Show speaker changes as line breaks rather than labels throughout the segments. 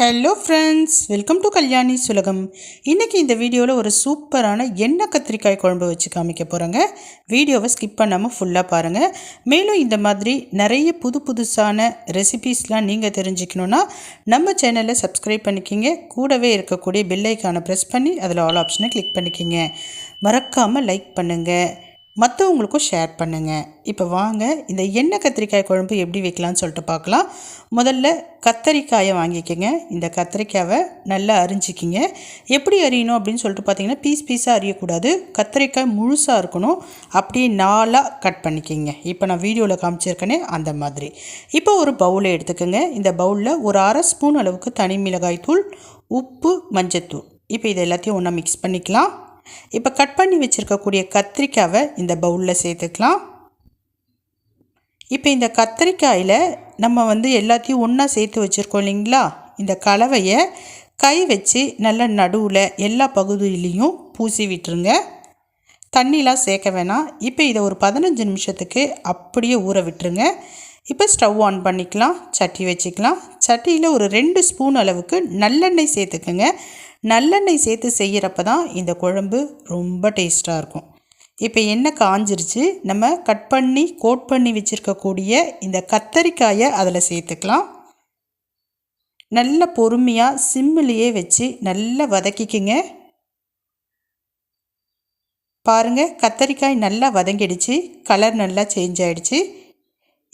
Hello friends welcome to Kalyani சுலகம் இன்றைக்கி இந்த வீடியோவில் ஒரு சூப்பரான எண்ணெய் கத்திரிக்காய் குழம்பு வச்சு காமிக்க போகிறேங்க வீடியோவை ஸ்கிப் பண்ணாமல் ஃபுல்லாக பாருங்கள் மேலும் இந்த மாதிரி நிறைய புது புதுசான ரெசிபீஸ்லாம் நீங்கள் தெரிஞ்சுக்கணுன்னா நம்ம சேனலை சப்ஸ்கிரைப் பண்ணிக்கிங்க. கூடவே இருக்கக்கூடிய பில்லைக்கான ப்ரெஸ் பண்ணி அதில் ஆல் ஆப்ஷனை கிளிக் பண்ணிக்கிங்க. மறக்காமல் லைக் பண்ணுங்கள் மற்றவங்களுக்கும் ஷேர் பண்ணுங்கள் இப்போ வாங்க இந்த எண்ணெய் கத்திரிக்காய் குழம்பு எப்படி வைக்கலாம்னு சொல்லிட்டு பார்க்கலாம். முதல்ல கத்தரிக்காயை வாங்கிக்கோங்க. இந்த கத்திரிக்காவை நல்லா அரிஞ்சிக்கிங்க. எப்படி அரியணும் அப்படின்னு சொல்லிட்டு பார்த்தீங்கன்னா பீஸ் பீஸாக அரியக்கூடாது. கத்திரிக்காய் முழுசாக இருக்கணும். அப்படியே நாலாக கட் பண்ணிக்கிங்க. இப்போ நான் வீடியோவில் காமிச்சிருக்கேனே அந்த மாதிரி. இப்போ ஒரு பவுலை எடுத்துக்கோங்க. இந்த பவுலில் ஒரு அரை ஸ்பூன் அளவுக்கு தனி மிளகாய் தூள் உப்பு மஞ்சத்தூள். இப்போ இது எல்லாத்தையும் ஒன்றா மிக்ஸ் பண்ணிக்கலாம். இப்போ கட் பண்ணி வச்சுருக்கக்கூடிய கத்திரிக்காவை இந்த பவுலில் சேர்த்துக்கலாம். இப்போ இந்த கத்திரிக்காயில் நம்ம வந்து எல்லாத்தையும் ஒன்றா சேர்த்து வச்சுருக்கோம் இல்லைங்களா? இந்த கலவையை கை வச்சு நல்லா நடுவில் எல்லா பகுதியிலையும் பூசி விட்டுருங்க. தண்ணிலாம் சேர்க்க வேணாம். இப்போ இதை ஒரு பதினஞ்சு நிமிஷத்துக்கு அப்படியே ஊற விட்டுருங்க. இப்போ ஸ்டவ் ஆன் பண்ணிக்கலாம் சட்டி வச்சுக்கலாம். சட்டியில் ஒரு ரெண்டு ஸ்பூன் அளவுக்கு நல்லெண்ணெய் சேர்த்துக்குங்க. நல்லெண்ணெய் சேர்த்து செய்கிறப்ப தான் இந்த குழம்பு ரொம்ப டேஸ்ட்டாக இருக்கும். இப்போ எண்ணெய் காஞ்சிருச்சு நம்ம கட் பண்ணி கோட் பண்ணி வச்சுருக்கக்கூடிய இந்த கத்தரிக்காயை அதில் சேர்த்துக்கலாம். நல்ல பொறுமையாக சிம்மிலேயே வச்சு நல்லா வதக்கிக்குங்க. பாருங்கள் கத்தரிக்காய் நல்லா வதங்கிடுச்சு கலர் நல்லா சேஞ்ச் ஆகிடுச்சு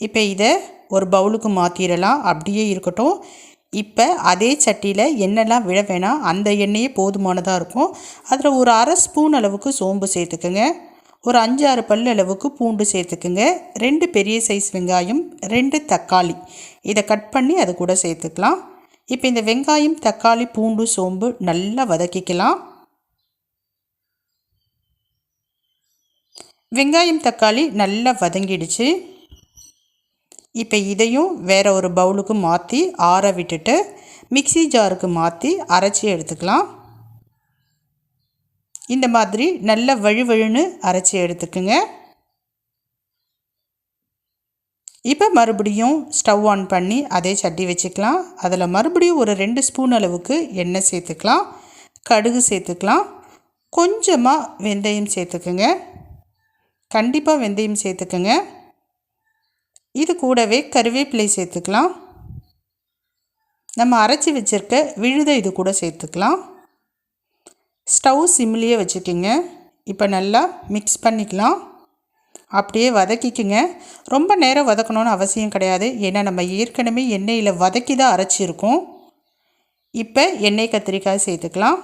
இப்போ இதை ஒரு பவுலுக்கு மாற்றிடலாம் அப்படியே இருக்கட்டும். இப்போ அதே சட்டியில் எண்ணெய்லாம் விழ வேணாம். அந்த எண்ணெயே போதுமானதாக இருக்கும். அதில் ஒரு அரை ஸ்பூன் அளவுக்கு சோம்பு சேர்த்துக்குங்க. ஒரு அஞ்சாறு பல் அளவுக்கு பூண்டு சேர்த்துக்குங்க. ரெண்டு பெரிய சைஸ் வெங்காயம் ரெண்டு தக்காளி. இதை கட் பண்ணி அது கூட சேர்த்துக்கலாம். இப்போ இந்த வெங்காயம் தக்காளி பூண்டு சோம்பு நல்லா வதக்கிக்கலாம். வெங்காயம் தக்காளி நல்லா வதங்கிடுச்சு. இப்போ இதையும் வேறு ஒரு பவுலுக்கு மாற்றி ஆற விட்டுட்டு மிக்சி ஜாருக்கு மாற்றி அரைச்சி எடுத்துக்கலாம். இந்த மாதிரி நல்ல வழுவழுன்னு அரைச்சி எடுத்துக்குங்க. இப்போ மறுபடியும் ஸ்டவ் ஆன் பண்ணி அதே சட்டி வச்சுக்கலாம். அதில் மறுபடியும் ஒரு ரெண்டு ஸ்பூன் அளவுக்கு எண்ணெய் சேர்த்துக்கலாம். கடுகு சேர்த்துக்கலாம். கொஞ்சமாக வெந்தயம் சேர்த்துக்குங்க. கண்டிப்பாக வெந்தயம் சேர்த்துக்குங்க. இது கூடவே கருவேப்பிலை சேர்த்துக்கலாம். நம்ம அரைச்சி வச்சுருக்க விழுதை இது கூட சேர்த்துக்கலாம். ஸ்டவ் சிம்லேயே வச்சுக்கிங்க. இப்போ நல்லா மிக்ஸ் பண்ணிக்கலாம். அப்படியே வதக்கிக்குங்க. ரொம்ப நேரம் வதக்கணும்னு அவசியம் கிடையாது. ஏன்னா நம்ம ஏற்கனவே எண்ணெயில் வதக்கி தான் அரைச்சிருக்கோம். இப்போ எண்ணெய் கத்திரிக்காய் சேர்த்துக்கலாம்.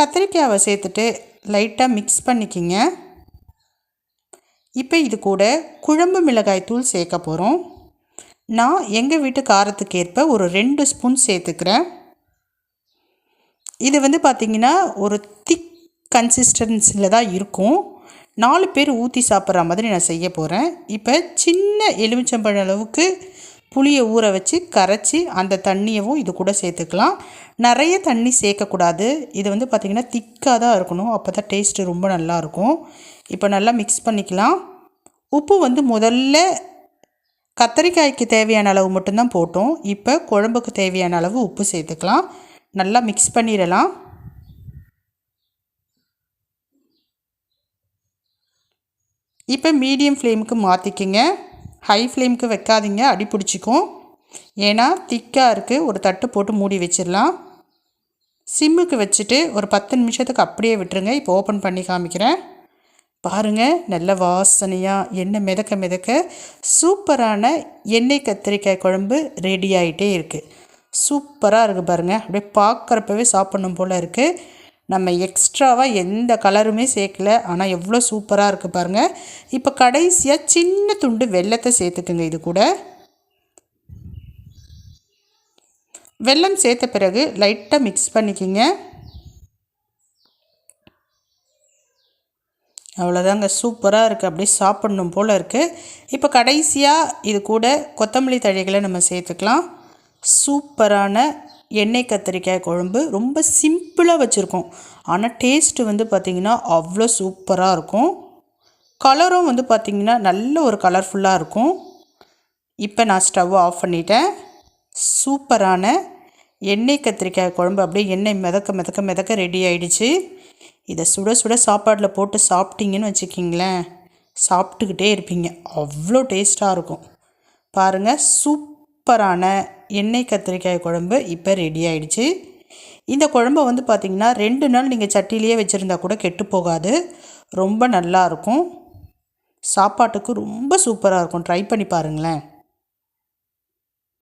கத்திரிக்காயை சேர்த்துட்டு லைட்டாக மிக்ஸ் பண்ணிக்கிங்க. இப்போ இது கூட குழம்பு மிளகாய் தூள் சேர்க்க போகிறோம். நான் எங்கள் வீட்டு காரத்துக்கு ஏற்ப ஒரு ரெண்டு ஸ்பூன் சேர்த்துக்கிறேன். இது வந்து பார்த்திங்கன்னா ஒரு திக் கன்சிஸ்டன்சியில் தான் இருக்கும். நாலு பேர் ஊற்றி சாப்பிட்ற மாதிரி நான் செய்ய போகிறேன். இப்போ சின்ன எலுமிச்சம்பழம் அளவுக்கு புளியை ஊற வச்சு கரைச்சி அந்த தண்ணியவும் இது கூட சேர்த்துக்கலாம். நிறைய தண்ணி சேர்க்கக்கூடாது. இது வந்து பார்த்திங்கன்னா திக்காக தான் இருக்கணும். அப்போ தான் டேஸ்ட்டு ரொம்ப நல்லாயிருக்கும் இப்போ நல்லா மிக்ஸ் பண்ணிக்கலாம். உப்பு வந்து முதல்ல கத்தரிக்காய்க்கு தேவையான அளவு மட்டும்தான் போட்டோம். இப்போ குழம்புக்கு தேவையான அளவு உப்பு சேர்த்துக்கலாம். நல்லா மிக்ஸ் பண்ணிடலாம். இப்போ மீடியம் ஃப்ளேமுக்கு மாற்றிக்கிங்க ஹை ஃப்ளேமுக்கு வைக்காதீங்க. அடி பிடிச்சிக்கும். ஏன்னா திக்காக இருக்குது ஒரு தட்டு போட்டு மூடி வச்சிடலாம். சிம்முக்கு வச்சுட்டு ஒரு பத்து நிமிஷத்துக்கு அப்படியே விட்டுருங்க. இப்போ ஓப்பன் பண்ணி காமிக்கிறேன். பாருங்கள் நல்ல வாசனையாக எண்ணெய் மிதக்க மிதக்க சூப்பரான எண்ணெய் கத்திரிக்காய் குழம்பு ரெடி ஆகிட்டே இருக்குது சூப்பராக இருக்குது பாருங்கள் அப்படியே பார்க்குறப்பவே சாப்பிட்ணும் போல் இருக்குது நம்ம எக்ஸ்ட்ராவாக எந்த கலருமே சேர்க்கல. ஆனால் எவ்வளோ சூப்பராக இருக்குது பாருங்கள் இப்போ கடைசியாக சின்ன துண்டு வெள்ளத்தை சேர்த்துக்குங்க இது கூட. வெல்லம் சேர்த்த பிறகு லைட்டாக மிக்ஸ் பண்ணிக்கிங்க. அவ்வளோதாங்க சூப்பராக இருக்குது அப்படியே சாப்பிட்ணும் போல் இருக்குது இப்போ கடைசியாக இது கூட கொத்தமல்லி தழைகளை நம்ம சேர்த்துக்கலாம். சூப்பரான எண்ணெய் கத்திரிக்காய் குழம்பு ரொம்ப சிம்பிளாக வச்சுருக்கோம். ஆனால் டேஸ்ட்டு வந்து பார்த்திங்கன்னா அவ்வளோ சூப்பராக இருக்கும். கலரும் வந்து பார்த்திங்கன்னா நல்ல ஒரு கலர்ஃபுல்லாக இருக்கும். இப்போ நான் ஸ்டவ் ஆஃப் பண்ணிட்டேன். சூப்பரான எண்ணெய் கத்திரிக்காய் குழம்பு அப்படியே எண்ணெய் மிதக்க மிதக்க மிதக்க ரெடி ஆகிடுச்சு இதை சுட சுட சாப்பாட்டில் போட்டு சாப்பிட்டீங்கன்னு வச்சுக்கிங்களேன். சாப்பிட்டுக்கிட்டே இருப்பீங்க. அவ்வளோ டேஸ்ட்டாக இருக்கும். பாருங்கள் சூப்பரான எண்ணெய் கத்திரிக்காய் குழம்பு இப்போ ரெடி ஆயிடுச்சு. இந்த குழம்ப வந்து பார்த்திங்கன்னா ரெண்டு நாள் நீங்கள் சட்டிலேயே வச்சுருந்தா கூட கெட்டு போகாது. ரொம்ப நல்லாயிருக்கும் சாப்பாட்டுக்கு ரொம்ப சூப்பராக இருக்கும். ட்ரை பண்ணி பாருங்களேன்.